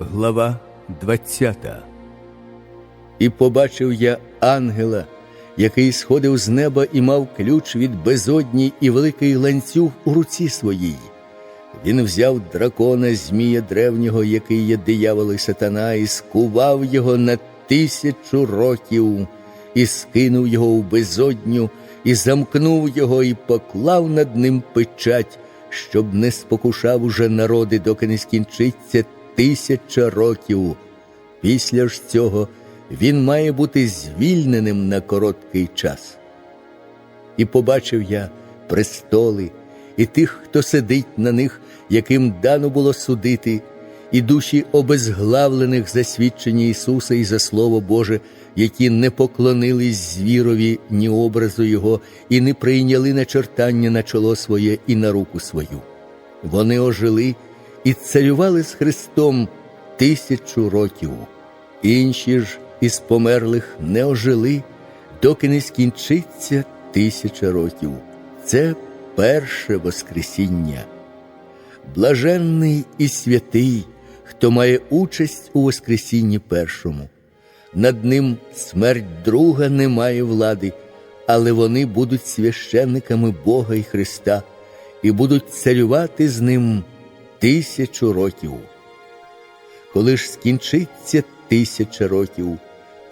Глава 20 І побачив я ангела, який сходив з неба і мав ключ від безодні і великий ланцюг у руці своїй. Він взяв дракона Змія древнього, який є диявол і сатана, і скував його на тисячу років, і скинув його у безодню, і замкнув його, і поклав над ним печать, щоб не спокушав уже народи, доки не скінчиться тисяча років. Після ж цього він має бути звільненим на короткий час. І побачив я престоли, і тих, хто сидить на них, яким дано було судити, і душі обезглавлених за свідчення Ісуса і за Слово Боже, які не поклонились звірові ні образу Його, і не прийняли начертання на чоло своє і на руку свою. Вони ожили і царювали з Христом тисячу років. Інші ж із померлих не ожили, доки не скінчиться тисяча років. Це перше Воскресіння. Блаженний і святий, хто має участь у Воскресінні першому. Над ним смерть друга не має влади, але вони будуть священниками Бога і Христа і будуть царювати з ним тисячу років. Коли ж скінчиться тисяча років,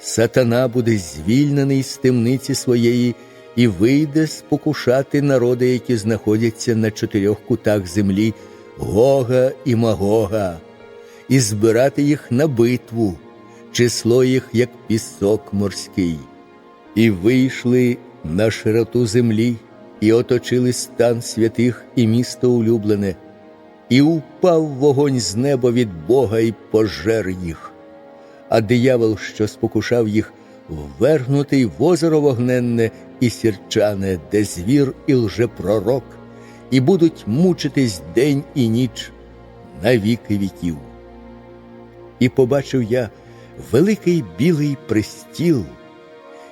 сатана буде звільнений з темниці своєї і вийде спокушати народи, які знаходяться на чотирьох кутах землі, Гога і Магога, і збирати їх на битву, число їх, як пісок морський. І вийшли на широту землі, і оточили стан святих і місто улюблене, і упав вогонь з неба від Бога і пожер їх. А диявол, що спокушав їх, ввергнутий в озеро вогненне і сірчане, де звір і лжепророк, і будуть мучитись день і ніч на віки віків. І побачив я великий білий престіл,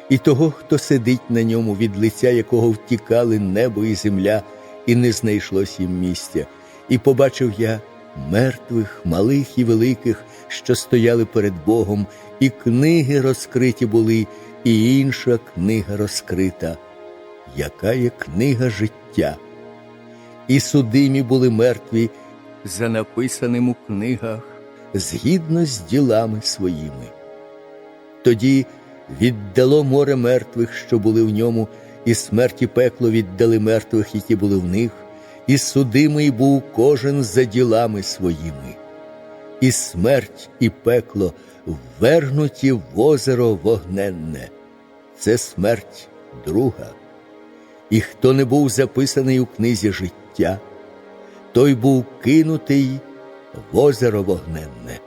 і того, хто сидить на ньому, від лиця якого втікали небо і земля, і не знайшлось їм місця. І побачив я мертвих, малих і великих, що стояли перед Богом, і книги розкриті були, і інша книга розкрита, яка є книга життя. І судимі були мертві за написаним у книгах згідно з ділами своїми. Тоді віддало море мертвих, що були в ньому, і смерті пекло віддали мертвих, які були в них, і судимий був кожен за ділами своїми. І смерть, і пекло ввергнуті в озеро вогненне. Це смерть друга. І хто не був записаний у книзі життя, той був кинутий в озеро вогненне.